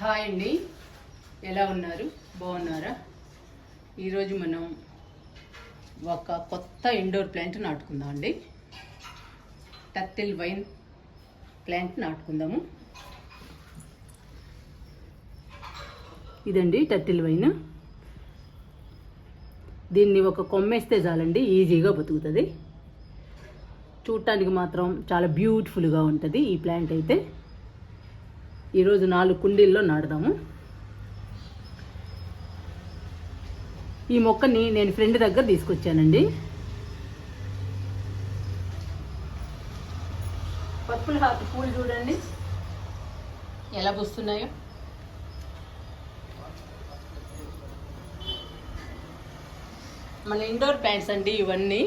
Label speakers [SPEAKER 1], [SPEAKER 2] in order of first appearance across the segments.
[SPEAKER 1] Hi అండి. ఎలా ఉన్నారు? బాగున్నారా? ఈరోజు మనం ఒక కొత్త ఇండోర్ ప్లాంట్ నాటుకుందాం అండి. టర్టిల్ వైన్ ప్లాంట్ నాటుకుందాము. ఇదండి టర్టిల్ వైన్ దీన్ని ఒక కొమ్మేస్తే చాలండి ఈజీగా బతుకుతుంది. చూడటానికి మాత్రం చాలా బ్యూటిఫుల్గా ఉంటుంది ఈ ప్లాంట్ అయితే. ఈరోజు నాలుగు కుండీల్లో నాటుదాము. ఈ మొక్కని నేను ఫ్రెండ్ దగ్గర తీసుకొచ్చానండి. పర్పుల్ హార్ట్ పూలు చూడండి. ఎలా పూస్తున్నాయో. మన ఇండోర్ ప్లాంట్స్ అండి ఇవన్నీ.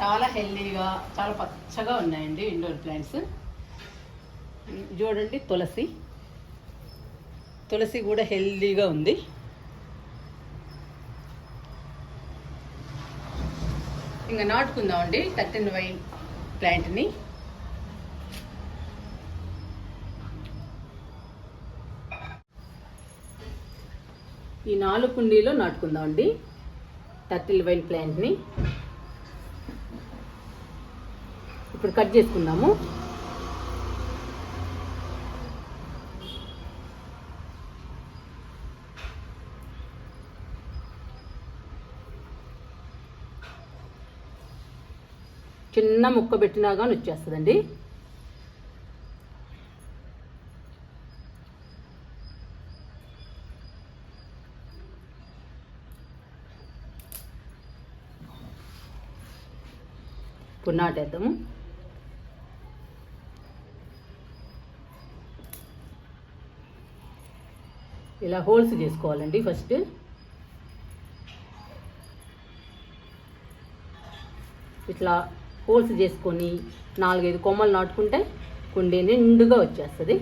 [SPEAKER 1] చాలా హెల్దీగా చాలా పచ్చగా ఉన్నాయండి ఇండోర్ ప్లాంట్స్. చూడండి తులసి. తులసి కూడా హెల్దీగా ఉంది. ఇంకా నాటుకుందామండి థర్టీన్ వైన్ ప్లాంట్ని. ఈ నాలుగు కుండీలో నాటుకుందామండి టర్టిల్ వైన్ ప్లాంట్ని. ఇప్పుడు కట్ చేసుకుందాము. చిన్న ముక్క పెట్టినా కానీ వచ్చేస్తుందండి. ఇప్పుడు నాటేద్దాము ఇలా హోల్స్ చేసుకోవాలండి ఫస్ట్. ఇట్లా హోల్స్ చేసుకొని నాలుగైదు కొమ్మలు నాటుకుంటే కుండీ నిండుగా వచ్చేస్తుంది.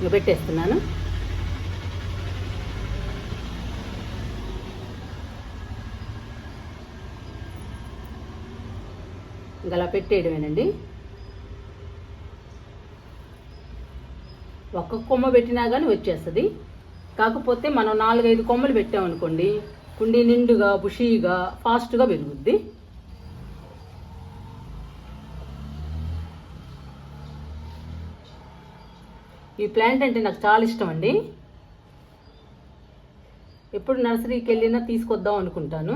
[SPEAKER 1] ఇక పెట్టేస్తున్నాను. ఇంకా అలా పెట్టేయడమేనండి. ఒక్క కొమ్మ పెట్టినా కానీ వచ్చేస్తుంది. కాకపోతే మనం నాలుగైదు కొమ్మలు పెట్టామనుకోండి కుండీ నిండుగా బుషీగా ఫాస్ట్గా పెరుగుద్ది. ఈ ప్లాంట్ అంటే నాకు చాలా ఇష్టం అండి. ఎప్పుడు నర్సరీకి వెళ్ళినా తీసుకొద్దాం అనుకుంటాను.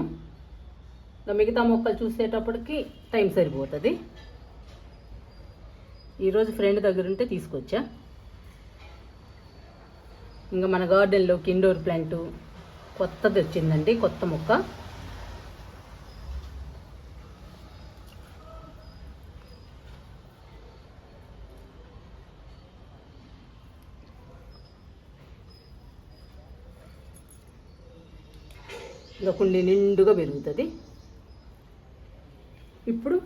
[SPEAKER 1] మిగతా మొక్కలు చూసేటప్పటికి టైం సరిపోతుంది. ఈరోజు ఫ్రెండ్ దగ్గర ఉంటే తీసుకొచ్చా. ఇంకా మన గార్డెన్లోకి ఇండోర్ ప్లాంట్ కొత్తది వచ్చిందండి కొత్త మొక్క. ఇంకా కుండి నిండుగా పెరుగుతుంది. ఇప్పుడు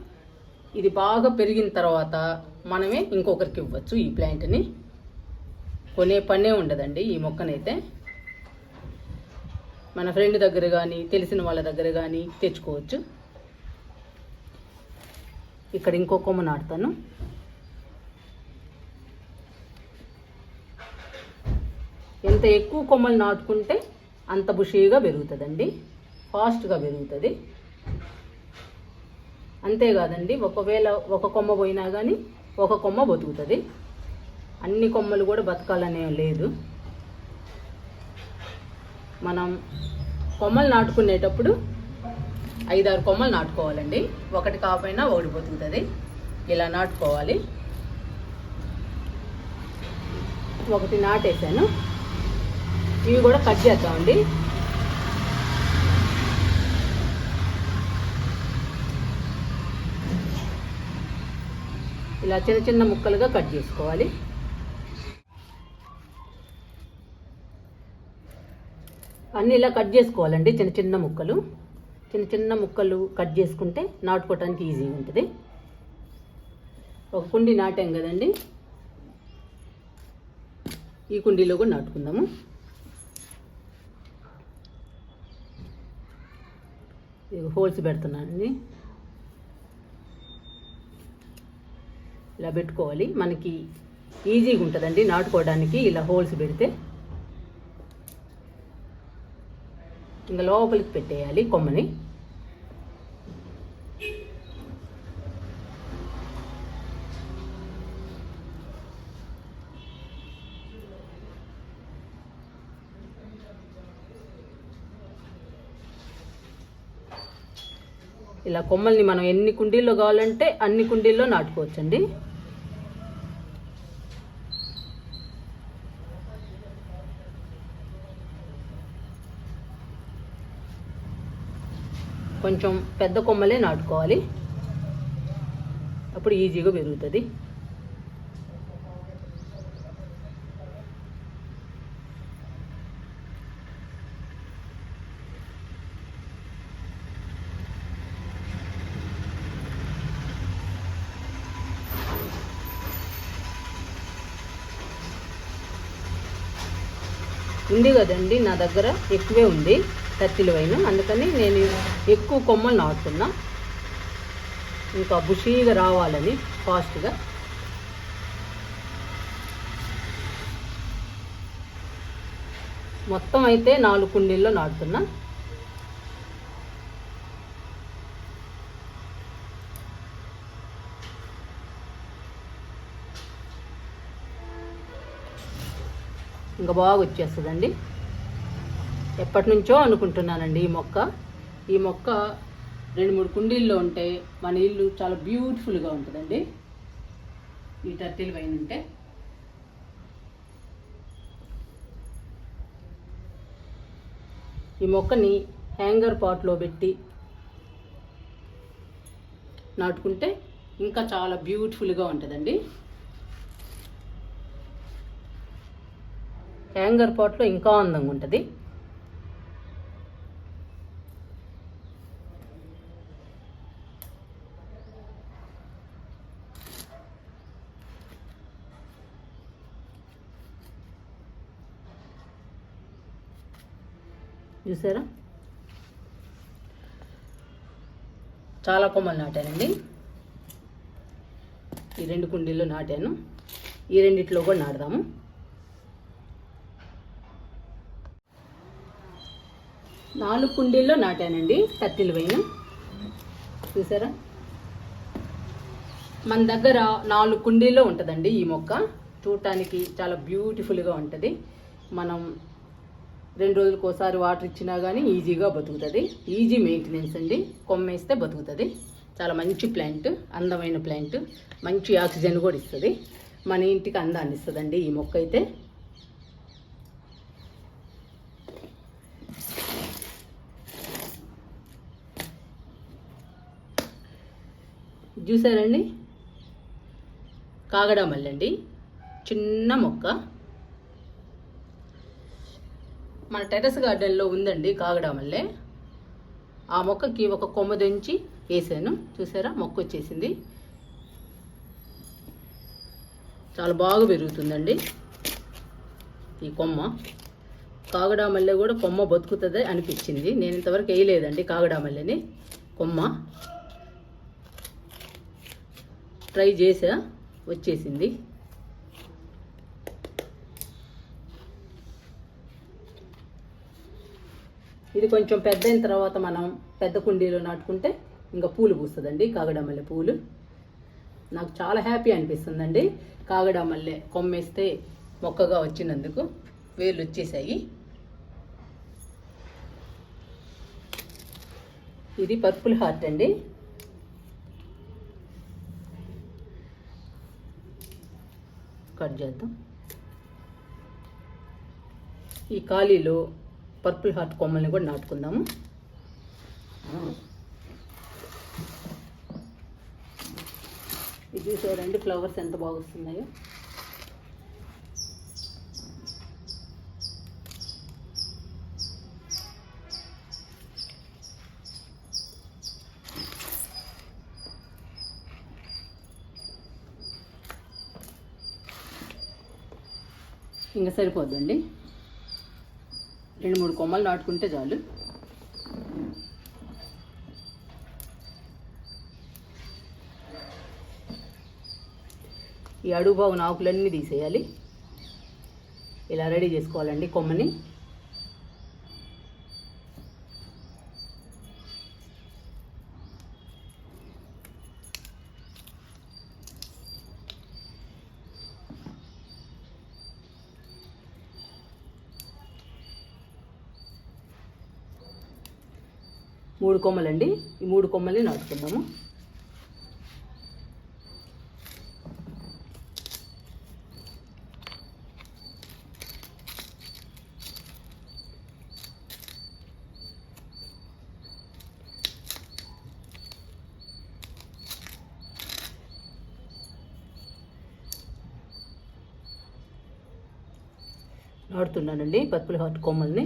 [SPEAKER 1] ఇది బాగా పెరిగిన తర్వాత మనమే ఇంకొకరికి ఇవ్వచ్చు ఈ ప్లాంట్ని. కొనే పనే ఉండదండి ఈ మొక్కనైతే. మన ఫ్రెండ్ దగ్గర కానీ తెలిసిన వాళ్ళ దగ్గర కానీ తెచ్చుకోవచ్చు. ఇక్కడ ఇంకో కొమ్మ నాటుతాను. ఎంత ఎక్కువ కొమ్మలు నాటుకుంటే అంత బుషీగా పెరుగుతుందండి. ఫాస్ట్గా పెరుగుతుంది. అంతేకాదండి ఒకవేళ ఒక కొమ్మ పోయినా కానీ ఒక కొమ్మ బతుకుతుంది. అన్ని కొమ్మలు కూడా బతకాలనే లేదు. మనం కొమ్మలు నాటుకునేటప్పుడు ఐదారు కొమ్మలు నాటుకోవాలండి. ఒకటి కాకపోయినా ఒకటి బతుకుతుంది ఇలా నాటుకోవాలి. ఒకటి నాటేసాను ఇవి కూడా కట్ చేద్దామండి. ఇలా చిన్న చిన్న ముక్కలుగా కట్ చేసుకోవాలి. అన్నీ ఇలా కట్ చేసుకోవాలండి. చిన్న చిన్న ముక్కలు. చిన్న చిన్న ముక్కలు కట్ చేసుకుంటే నాటుకోవటానికి ఈజీగా ఉంటుంది. ఒక కుండి నాటాం కదండి. ఈ కుండీలో కూడా నాటుకుందాము. హోల్స్ పెడుతున్నానండి ఇలా పెట్టుకోవాలి. మనకి ఈజీగా ఉంటుందండి నాటుకోవడానికి ఇలా హోల్స్ పెడితే. ఇంకా లోపలికి పెట్టేయాలి కొమ్మని. ఇలా కొమ్మల్ని మనం ఎన్ని కుండీల్లో కావాలంటే అన్ని కుండీల్లో నాటుకోవచ్చండి. కొంచెం పెద్ద కొమ్మలే నాటుకోవాలి. అప్పుడు ఈజీగా పెరుగుతుంది. ఉంది కదండి నా దగ్గర ఎక్కువే ఉంది. కత్తిల వైన్ అందుకని నేను ఎక్కువ కొమ్మలు నాటుతున్నా. ఇంకా బుషీగా రావాలని ఫాస్ట్గా. మొత్తం అయితే నాలుగు కుండీల్లో నాటుతున్నా. ఇంకా బాగా వచ్చేస్తుందండి. ఎప్పటి నుంచో అనుకుంటున్నానండి ఈ మొక్క. ఈ మొక్క రెండు మూడు కుండీల్లో ఉంటే మన ఇల్లు చాలా బ్యూటిఫుల్గా ఉంటుందండి. ఈ టర్టీలు పైన ఉంటే. ఈ మొక్కని హ్యాంగర్ పాట్లో పెట్టి నాటుకుంటే ఇంకా చాలా బ్యూటిఫుల్గా ఉంటుందండి. హ్యాంగర్ పాట్లో ఇంకా అందంగా ఉంటుంది. చూసారా? చాలా కొమ్మలు నాటానండి. ఈ రెండు కుండీల్లో నాటాను. ఈ రెండిట్లో కూడా నాటుదాము. నాలుగు కుండీల్లో నాటానండి కత్తిలు పైన చూసారా? మన దగ్గర నాలుగు కుండీల్లో ఉంటుందండి ఈ మొక్క. చూడటానికి చాలా బ్యూటిఫుల్గా ఉంటుంది. మనం రెండు రోజులకు ఒకసారి వాటర్ ఇచ్చినా కానీ ఈజీగా బతుకుతుంది. ఈజీ మెయింటెనెన్స్ అండి. కొమ్మేస్తే బతుకుతుంది. చాలా మంచి ప్లాంట్ అందమైన ప్లాంట్ మంచి ఆక్సిజన్ కూడా ఇస్తుంది. మన ఇంటికి అందాన్ని ఇస్తుందండి ఈ మొక్క అయితే. చూసారండి? కాగడా మల్లండి చిన్న మొక్క. మన టెరస్ గార్డెన్లో ఉందండి కాగడామల్లె ఆ మొక్కకి ఒక కొమ్మ దించి వేసాను చూసారా? మొక్క వచ్చేసింది. చాలా బాగా పెరుగుతుందండి ఈ కొమ్మ. కాగడామల్లె కూడా కొమ్మ బతుకుతుంది అనిపించింది. నేను ఇంతవరకు వేయలేదండి కాగడామల్లెని కొమ్మ ట్రై చేసా వచ్చేసింది. ఇది కొంచెం పెద్ద అయిన తర్వాత మనం పెద్ద కుండీలో నాటుకుంటే ఇంకా పూలు పూస్తుందండి కాగడమల్లె పూలు. నాకు చాలా హ్యాపీ అనిపిస్తుందండి. కాగడమల్లె కొమ్మేస్తే మొక్కగా వచ్చినందుకు వేర్లు వచ్చేసాయి. ఇది పర్పుల్ హార్ట్ అండి. కట్ చేద్దాం. ఈ ఖాళీలో పర్పుల్ హార్ట్ కొమ్మల్ని కూడా నాటుకుందాము. ఇది చూసారండి ఫ్లవర్స్ ఎంత బాగుస్తున్నాయో ఇంకా సరిపోద్దండి. రెండు మూడు కొమ్మలు నాటుకుంటే చాలు. ఈ అడుగు బాగున ఆకులన్నీ తీసేయాలి. ఇలా రెడీ చేసుకోవాలండి కొమ్మని. మూడు కొమ్మలండి. ఈ మూడు కొమ్మల్ని నాటుకుందాము. నాడుతున్నానండి పర్పుల్ హార్ట్ కొమ్మల్ని.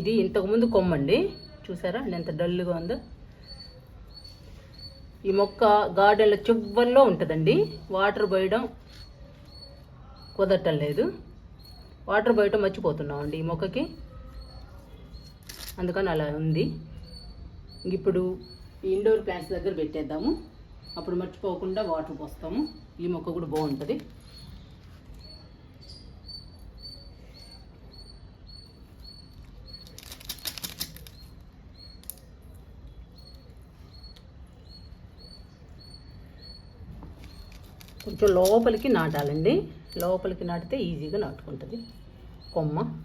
[SPEAKER 1] ఇది ఇంతకుముందు కొమ్మండి. చూసారా? ఎంత డల్గా ఉందో. ఈ మొక్క గార్డెన్ల చివ్వల్లో ఉంటుందండి. వాటర్ పోయడం కుదరటం లేదు. వాటర్ పోయటం మర్చిపోతున్నామండి ఈ మొక్కకి. అందుకని అలా ఉంది. ఇప్పుడు ఈ ఇండోర్ ప్లాంట్స్ దగ్గర పెట్టేద్దాము. అప్పుడు మర్చిపోకుండా వాటర్ పోస్తాము. ఈ మొక్క కూడా బాగుంటుంది. కొంచెం లోపలికి నాటాలండి. లోపలికి నాటితే ఈజీగా నాటుకుంటుంది. కొమ్మ.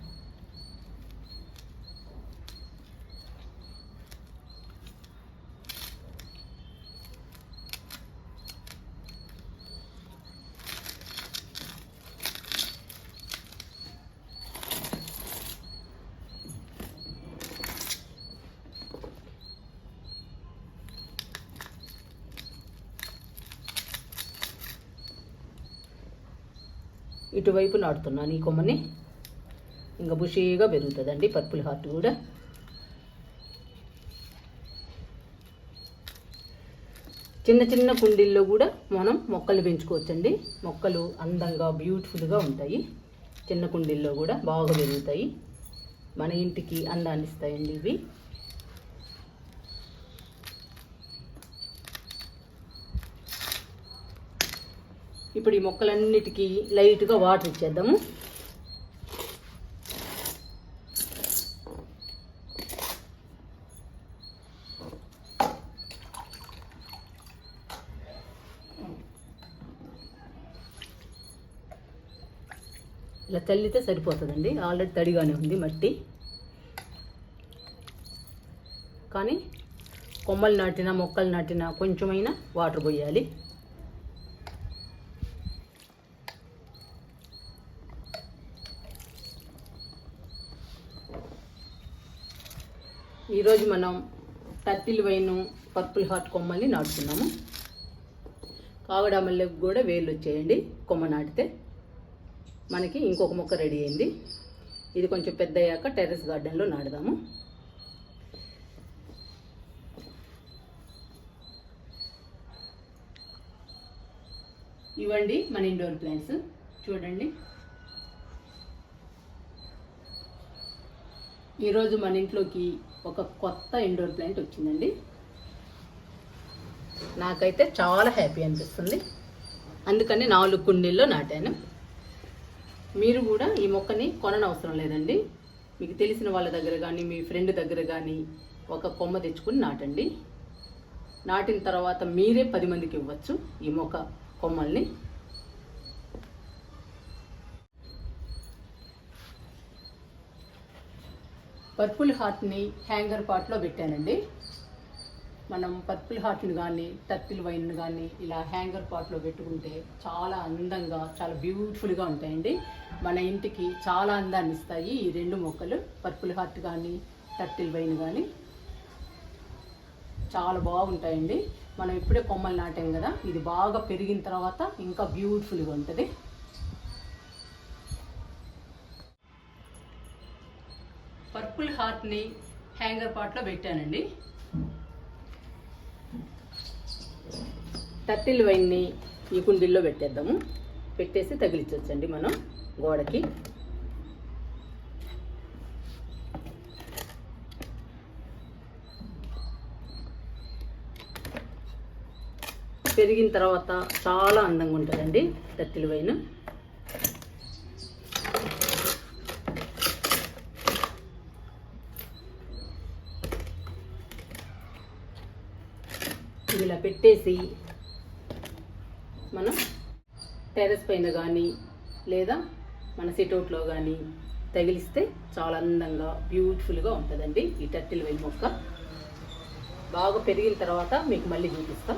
[SPEAKER 1] ఇటువైపు నాటుతున్నాను ఈ కొమ్మని ఇంకా బుషీగా పెరుగుతుందండి పర్పుల్ హార్ట్ కూడా. చిన్న చిన్న కుండీల్లో కూడా మనం మొక్కలు పెంచుకోవచ్చండి. మొక్కలు అందంగా బ్యూటిఫుల్గా ఉంటాయి. చిన్న కుండీల్లో కూడా బాగా పెరుగుతాయి. మన ఇంటికి అందాన్ని ఇస్తాయండి ఇవి. ఇప్పుడు ఈ మొక్కలన్నిటికీ లైట్గా వాటర్ ఇచ్చేద్దాము. ఇలా చల్లితే సరిపోతుందండి. ఆల్రెడీ తడిగానే ఉంది మట్టి. కానీ కొమ్మలు నాటినా మొక్కలు నాటినా కొంచెమైనా వాటర్ పోయాలి. ఈరోజు మనం టర్టిల్ వైన్ పర్పుల్ హార్ట్ కొమ్మల్ని నాటుకున్నాము. కాగడా మల్లెకు కూడా వేళ్ళు వచ్చేయండి. కొమ్మ నాటితే మనకి ఇంకొక మొక్క రెడీ అయింది. ఇది కొంచెం పెద్ద అయ్యాక టెర్రస్ గార్డెన్లో నాటుదాము. ఇవ్వండి మన ఇండోర్ ప్లాంట్స్. చూడండి. ఈరోజు మన ఇంట్లోకి ఒక కొత్త ఇండోర్ ప్లాంట్ వచ్చిందండి. నాకైతే చాలా హ్యాపీ అనిపిస్తుంది. అందుకని నాలుగు కుండీల్లో నాటాను. మీరు కూడా ఈ మొక్కని కొననవసరం లేదండి. మీకు తెలిసిన వాళ్ళ దగ్గర కానీ మీ ఫ్రెండ్ దగ్గర కానీ ఒక కొమ్మ తెచ్చుకుని నాటండి. నాటిన తర్వాత మీరే పది మందికి ఇవ్వచ్చు ఈ మొక్క కొమ్మల్ని. పర్పుల్ హార్ట్ని హ్యాంగర్ పాట్లో పెట్టానండి. మనం పర్పుల్ హార్ట్ని కానీ టర్పిల్ వైన్ కానీ ఇలా హ్యాంగర్ పాట్లో పెట్టుకుంటే చాలా అందంగా చాలా బ్యూటిఫుల్గా ఉంటాయండి. మన ఇంటికి చాలా అందాన్ని ఇస్తాయి ఈ రెండు మొక్కలు పర్పుల్ హార్ట్ కానీ టర్టిల్ వైన్ కానీ. చాలా బాగుంటాయండి. మనం ఇప్పుడే కొమ్మలు నాటాం కదా ఇది బాగా పెరిగిన తర్వాత ఇంకా బ్యూటిఫుల్గా ఉంటుంది. పర్పుల్ హార్ట్ని హ్యాంగర్ పాట్లో పెట్టానండి. టర్టిల్ వైన్ని ఈ కుండీల్లో పెట్టేద్దాము. పెట్టేసి తగిలించవచ్చండి మనం గోడకి. పెరిగిన తర్వాత చాలా అందంగా ఉంటుందండి టర్టిల్ వైన్. ఇలా పెట్టేసి మనం టెర్రస్ పైన కానీ లేదా మన సిట్అవుట్లో కానీ తగిలిస్తే చాలా అందంగా బ్యూటిఫుల్గా ఉంటుందండి ఈ టర్టిల్ వెల్ మొక్క. బాగా పెరిగిన తర్వాత మీకు మళ్ళీ చూపిస్తాం.